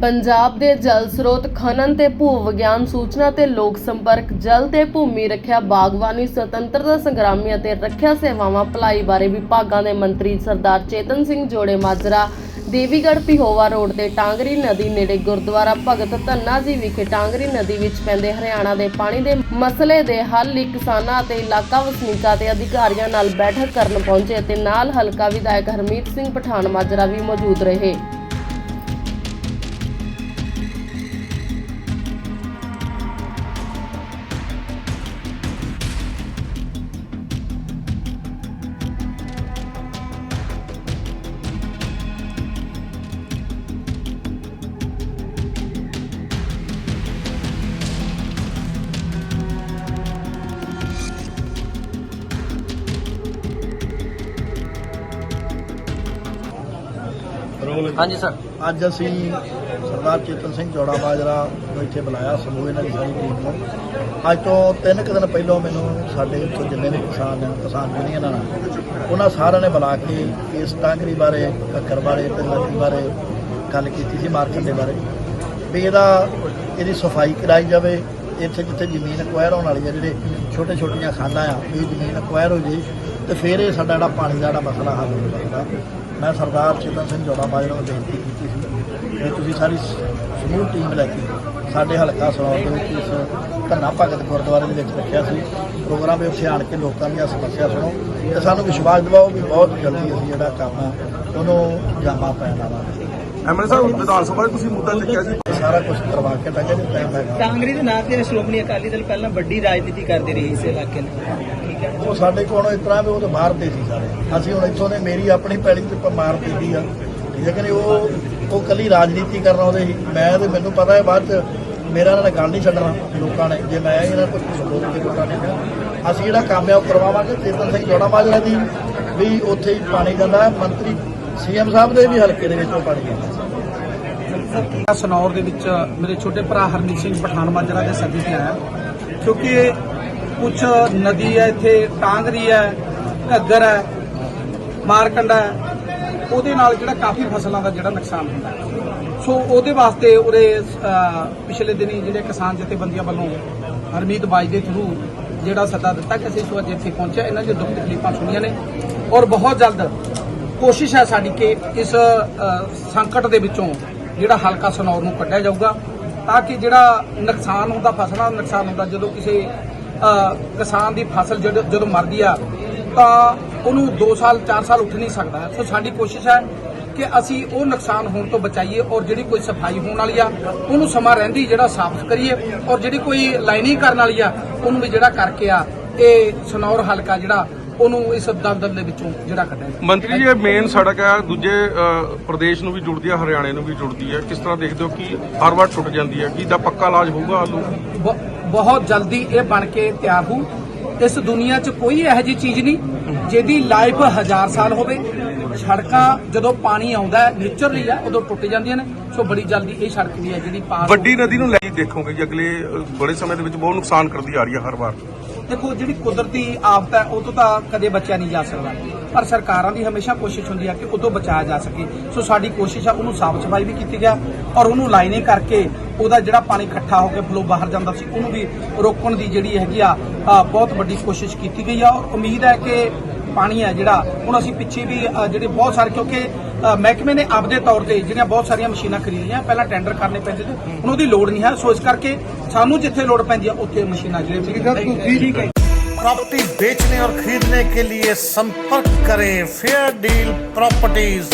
ਪੰਜਾਬ ਦੇ ਜਲ ਸਰੋਤ, ਖਨਨ ਤੇ ਭੂ ਵਿਗਿਆਨ ਸੂਚਨਾ ਤੇ ਲੋਕ ਸੰਪਰਕ, ਜਲ ਤੇ ਭੂਮੀ ਰੱਖਿਆ, ਬਾਗਬਾਨੀ, ਸੁਤੰਤਰਤਾ ਸੰਗਰਾਮੀ ਅਤੇ ਰੱਖਿਆ ਸੇਵਾਵਾਂ ਭਲਾਈ ਬਾਰੇ ਵਿਭਾਗਾਂ ਦੇ ਮੰਤਰੀ ਸਰਦਾਰ ਚੇਤਨ ਸਿੰਘ ਜੋੜੇ ਮਾਜਰਾ, ਦੇਵੀਗੜ੍ਹ ਪਿਹੋਵਾ ਰੋਡ ਤੇ ਟਾਂਗਰੀ ਨਦੀ ਨੇੜੇ ਗੁਰਦੁਆਰਾ ਭਗਤ ਧੰਨਾ ਜੀ ਵਿਖੇ ਟਾਂਗਰੀ ਨਦੀ ਵਿੱਚ ਪੈਂਦੇ ਹਰਿਆਣਾ ਦੇ ਪਾਣੀ ਦੇ ਮਸਲੇ ਦੇ ਹੱਲ ਲਈ ਕਿਸਾਨਾਂ ਅਤੇ ਇਲਾਕਾ ਵਸਨੀਕਾਂ ਤੇ ਅਧਿਕਾਰੀਆਂ ਨਾਲ ਬੈਠਕ ਕਰਨ ਪਹੁੰਚੇ ਅਤੇ ਨਾਲ ਹਲਕਾ ਵਿਧਾਇਕ ਹਰਮੀਤ ਸਿੰਘ ਪਠਾਨ ਮਾਜਰਾ ਵੀ ਮੌਜੂਦ ਰਹੇ। ਹਾਂਜੀ ਸਰ। ਅੱਜ ਅਸੀਂ ਸਰਦਾਰ ਚੇਤਨ ਸਿੰਘ ਜੋੜਾ ਬਾਜਰਾ ਨੂੰ ਇੱਥੇ ਬੁਲਾਇਆ ਸਮੂਹ ਇਹਨਾਂ ਦੀ ਸਾਰੀ ਟੀਮ ਨੂੰ। ਅੱਜ ਤੋਂ ਤਿੰਨ ਕੁ ਦਿਨ ਪਹਿਲਾਂ ਮੈਨੂੰ ਸਾਡੇ ਇੱਥੋਂ ਜਿੰਨੇ ਵੀ ਕਿਸਾਨ ਨੇ ਕਿਸਾਨ ਯੂਨੀਅਨਾਂ ਨਾਲ ਉਹਨਾਂ ਸਾਰਿਆਂ ਨੇ ਬੁਲਾ ਕੇ ਇਸ ਟਾਂਗਰੀ ਬਾਰੇ ਕੱਕਰ ਬਾਰੇ ਤੇ ਨਦੀ ਬਾਰੇ ਗੱਲ ਕੀਤੀ ਸੀ ਮਾਰਕੀਟ ਦੇ ਬਾਰੇ। ਵੀ ਇਹਦਾ ਇਹਦੀ ਸਫ਼ਾਈ ਕਰਾਈ ਜਾਵੇ ਇੱਥੇ ਜਿੱਥੇ ਜ਼ਮੀਨ ਅਕਵਾਇਰ ਹੋਣ ਵਾਲੀ ਹੈ ਜਿਹੜੇ ਛੋਟੇ ਛੋਟੀਆਂ ਖਾਨਾਂ ਆ ਇਹ ਜ਼ਮੀਨ ਅਕਵਾਇਰ ਹੋ ਜੇ ਤੇ ਫਿਰ ਇਹ ਸਾਡਾ ਜਿਹੜਾ ਪਾਣੀ ਦਾ ਜਿਹੜਾ ਮਸਲਾ ਹੱਲ ਹੋ ਸਕਦਾ ਮੈਂ ਸਰਦਾਰ ਚੇਤਨ ਸਿੰਘ ਜੋੜਾ ਬਾਜਰਾ ਨੂੰ ਬੇਨਤੀ ਕੀਤੀ ਸੀ ਕਿ ਤੁਸੀਂ ਸਾਰੀ ਸਮੂਹ ਟੀਮ ਲੈ ਕੇ ਸਾਡੇ ਹਲਕਾ ਸਨੌਰ ਦੇ ਵਿੱਚ ਇਸ ਧੰਨਾ ਭਗਤ ਗੁਰਦੁਆਰੇ ਦੇ ਵਿੱਚ ਰੱਖਿਆ ਸੀ। ਪ੍ਰੋਗਰਾਮ ਵਿੱਚ ਆਣ ਕੇ ਲੋਕਾਂ ਦੀਆਂ ਸਮੱਸਿਆ ਸੁਣੋ ਤੇ ਸਾਨੂੰ ਵਿਸ਼ਵਾਸ ਦਿਵਾਓ ਵੀ ਬਹੁਤ ਜਲਦੀ ਅਸੀਂ ਜਿਹੜਾ ਕੰਮ ਆ ਉਹਨੂੰ ਜਾਮਾ ਪੈਣ ਵਾਲਾ ਐਮਐਲਏ ਸਾਹਿਬ ਵਿਧਾਨ ਸਭਾ 'ਚ ਤੁਸੀਂ ਮੁੱਦਾ ਚੱਕਿਆ ਸੀ? ਇਹ ਸਾਰਾ ਕੁਝ ਕਰਵਾ ਕੇ ਤਾਂ ਕਹਿੰਦੇ ਟਾਈਮ ਹੈਗਾ। ਕਾਂਗਰਸ ਦੇ ਨਾਂ ਤੇ ਸ਼੍ਰੋਮਣੀ ਅਕਾਲੀ ਦਲ ਪਹਿਲਾਂ ਵੱਡੀ ਰਾਜਨੀਤੀ ਕਰਦੀ ਰਹੀ ਇਸ ਇਲਾਕੇ ਨੂੰ ਠੀਕ ਹੈ। ਉਹ ਸਾਡੇ ਕੋਲ ਇਸ ਤਰ੍ਹਾਂ ਵੀ ਉਹ ਤਾਂ ਬਾਹਰ ਦੇ ਸੀ ਸਾਰੇ। ਅਸੀਂ ਹੁਣ ਇੱਥੋਂ ਦੇ ਮੇਰੀ ਆਪਣੀ ਪੈਲੀ ਤੇ ਮਾਰ ਦਿੱਤੀ ਆ। ਠੀਕ ਉਹ ਉਹ ਕੱਲੀ ਰਾਜਨੀਤੀ ਕਰਨ ਆਉਂਦੇ ਸੀ ਮੈਂ ਤੇ ਮੈਨੂੰ ਪਤਾ ਹੈ ਬਾਅਦ ਚ ਮੇਰਾ ਇਹਨਾਂ ਨੇ ਗੱਲ ਨਹੀਂ ਛੱਡਣਾ ਲੋਕਾਂ ਨੇ। ਜੇ ਮੈਂ ਇਹਨਾਂ ਕੋਲ ਕੁਝ ਬੋਲ ਕੇ ਲੋਕਾਂ ਨੇ ਕਿਹਾ। ਅਸੀਂ ਜਿਹੜਾ ਕੰਮ ਹੈ ਉਹ ਕਰਵਾਵਾਂਗੇ। ਚੇਤਨ ਸਿੰਘ ਜੋੜਾ ਮਾਜਰਾ ਦੀ ਵੀ ਉੱਥੇ ਹੀ ਪਾਣੀ ਜਾਂਦਾ ਹੈ। ਮੰਤਰੀ ਸੀਐਮ ਸਾਹਿਬ ਦੇ ਵੀ ਹਲਕੇ ਦੇ ਵਿੱਚ ਉਹ ਪਾਣੀ ਜਾਂਦਾ ਸਨੌਰ ਦੇ ਵਿੱਚ ਮੇਰੇ ਛੋਟੇ ਭਰਾ ਹਰਮੀਤ ਸਿੰਘ ਪਠਾਨ ਮਾਜਰਾ ਦੇ ਸੱਦੇ ਤੇ ਆਇਆ। ਕਿਉਂਕਿ ਕੁਝ ਨਦੀ ਹੈ, ਇੱਥੇ ਟਾਂਗਰੀ ਹੈ, ਘੱਗਰ ਹੈ। ਮਾਰ ਕੰਡਾ ਉਹਦੇ ਨਾਲ ਜਿਹੜਾ ਕਾਫੀ ਫਸਲਾਂ ਦਾ ਜਿਹੜਾ ਨੁਕਸਾਨ ਹੁੰਦਾ ਸੋ ਉਹਦੇ ਵਾਸਤੇ ਉਹਦੇ ਪਿਛਲੇ ਦਿਨੀ ਜਿਹੜੇ ਕਿਸਾਨ ਜਥੇਬੰਦੀਆਂ ਵੱਲੋਂ ਹਰਮੀਤ ਬਾਈ ਦੇ ਥਰੂ ਜਿਹੜਾ ਸੱਦਾ ਦਿੱਤਾ ਕਿ ਅਸੀਂ ਇਸ ਅੱਜ ਇੱਥੇ ਪਹੁੰਚਿਆ, ਇਹਨਾਂ ਦੀਆਂ ਦੁੱਖ ਤਕਲੀਫਾਂ ਸੁਣੀਆਂ ਨੇ। ਔਰ ਬਹੁਤ ਜਲਦ ਕੋਸ਼ਿਸ਼ ਹੈ ਸਾਡੀ ਕਿ ਇਸ ਸੰਕਟ ਦੇ ਵਿੱਚੋਂ ਜਿਹੜਾ ਹਲਕਾ ਸਨੌਰ ਨੂੰ ਕੱਢਿਆ ਜਾਊਗਾ ਤਾਂ ਕਿ ਜਿਹੜਾ ਨੁਕਸਾਨ ਹੁੰਦਾ, ਫਸਲਾਂ ਦਾ ਨੁਕਸਾਨ ਹੁੰਦਾ, ਜਦੋਂ ਕਿਸੇ ਕਿਸਾਨ ਦੀ ਫਸਲ ਜਦੋਂ ਜਦੋਂ ਮਰਦੀ ਆ, ਤਾਂ ਉਹਨੂੰ 2 ਸਾਲ 4 ਸਾਲ ਉੱਠ ਨਹੀਂ ਸਕਦਾ। ਸੋ ਸਾਡੀ ਕੋਸ਼ਿਸ਼ ਹੈ ਕਿ ਅਸੀਂ ਉਹ ਨੁਕਸਾਨ ਹੋਣ ਤੋਂ ਬਚਾਈਏ ਔਰ ਜਿਹੜੀ ਕੋਈ ਸਫ਼ਾਈ ਹੋਣ ਵਾਲੀ ਆ ਉਹਨੂੰ ਸਮਾਂ ਰਹਿੰਦੀ ਜਿਹੜਾ ਸਾਫ਼ ਕਰੀਏ ਔਰ ਜਿਹੜੀ ਕੋਈ ਲਾਈਨਿੰਗ ਕਰਨ ਵਾਲੀ ਆ ਉਹਨੂੰ ਵੀ ਜਿਹੜਾ ਕਰਕੇ ਆ ਇਹ ਸਨੌਰ ਹਲਕਾ ਜਿਹੜਾ ਉਹਨੂੰ ਇਸ ਦਲਦਲ ਦੇ ਵਿੱਚੋਂ ਜਿਹੜਾ ਕੱਢਿਆ। ਮੰਤਰੀ ਜੀ ਇਹ ਮੇਨ ਸੜਕ ਹੈ ਦੂਜੇ ਪ੍ਰਦੇਸ਼ ਨੂੰ ਵੀ ਜੁੜਦੀ ਹੈ ਹਰਿਆਣੇ ਨੂੰ ਵੀ ਜੁੜਦੀ ਹੈ ਕਿਸ ਤਰ੍ਹਾਂ ਦੇਖਦੇ ਹੋ ਕਿ ਹਰ ਵਾਰ ਟੁੱਟ ਜਾਂਦੀ ਹੈ ਕੀ ਦਾ ਪੱਕਾ ਇਲਾਜ ਹੋਊਗਾ ਬ- ਬਹੁਤ ਜਲਦੀ ਇਹ ਬਣ ਕੇ ਤਿਆਰ ਹੋ। ਇਸ ਦੁਨੀਆ 'ਚ ਕੋਈ ਇਹੋ ਜਿਹੀ ਚੀਜ਼ ਨਹੀਂ ਜਿਹਦੀ ਲਾਈਫ ਹਜ਼ਾਰ ਸਾਲ ਹੋਵੇ। ਸੜਕਾਂ ਜਦੋਂ ਪਾਣੀ ਆਉਂਦਾ ਹੈ ਨੇਚਰਲੀ ਆ, ਉਦੋਂ ਟੁੱਟ ਜਾਂਦੀਆਂ ਨੇ। ਸੋ ਬੜੀ ਜਲਦੀ ਇਹ ਸੜਕ ਵੀ ਹੈ ਜਿਹੜੀ ਪਾਸ ਵੱਡੀ ਨਦੀ ਨੂੰ ਲੈ ਦੇਖੋਗੇ ਕਿ ਅਗਲੇ ਬੜੇ ਸਮੇਂ ਦੇ ਵਿੱਚ ਬਹੁਤ ਨੁਕਸਾਨ ਕਰਦੀ ਆ ਰਹੀ ਹੈ ਹਰ ਵਾਰ। ਦੇਖੋ, ਜਿਹੜੀ ਕੁਦਰਤੀ ਆਫਤ ਹੈ, ਉਹ ਤੋਂ ਤਾਂ ਕਦੇ ਬਚਿਆ ਨਹੀਂ ਜਾ ਸਕਦਾ। ਪਰ ਸਰਕਾਰਾਂ ਦੀ ਹਮੇਸ਼ਾ ਕੋਸ਼ਿਸ਼ ਹੁੰਦੀ ਹੈ ਕਿ ਉਹ ਤੋਂ ਬਚਾਇਆ ਜਾ ਸਕੇ। ਸੋ ਸਾਡੀ ਕੋਸ਼ਿਸ਼ ਆ, ਉਹਨੂੰ ਸਾਫ਼ ਸਫ਼ਾਈ ਵੀ ਕੀਤੀ ਗਿਆ ਔਰ ਉਹਨੂੰ ਲਾਈਨਿੰਗ ਕਰਕੇ ਉਹਦਾ ਜਿਹੜਾ ਪਾਣੀ ਇਕੱਠਾ ਹੋ ਕੇ ਫਲੋ ਬਾਹਰ ਜਾਂਦਾ ਸੀ, ਉਹਨੂੰ ਵੀ ਰੋਕਣ ਦੀ ਜਿਹੜੀ ਹੈਗੀ ਆ ਬਹੁਤ ਵੱਡੀ ਕੋਸ਼ਿਸ਼ ਕੀਤੀ ਗਈ ਆ। ਔਰ ਉਮੀਦ ਹੈ ਕਿ ਪਾਣੀ ਹੈ ਜਿਹੜਾ, ਹੁਣ ਅਸੀਂ ਪਿੱਛੇ ਵੀ ਜਿਹੜੇ ਬਹੁਤ ਸਾਰੇ, ਕਿਉਂਕਿ ਮਹਿਕਮੇ ਨੇ ਆਪਦੇ ਤੌਰ ਤੇ ਜਿਹੜੀਆਂ ਬਹੁਤ ਸਾਰੀਆਂ ਮਸ਼ੀਨਾਂ ਖਰੀਦੀਆਂ ਪਹਿਲਾਂ ਟੈਂਡਰ ਕਰਨੇ ਪੈਂਦੇ ਸੀ ਹੁਣ ਉਹਦੀ ਲੋੜ ਨਹੀਂ ਹੈ ਸੋ ਇਸ ਕਰਕੇ ਸਾਨੂੰ ਜਿੱਥੇ ਲੋੜ ਪੈਂਦੀ ਆ ਉੱਥੇ ਮਸ਼ੀਨਾਂ ਜਿਹੜੀਆਂ ਠੀਕ ਹੈ प्रॉपर्टी बेचने और खरीदने के लिए संपर्क करें फेयर डील प्रॉपर्टीज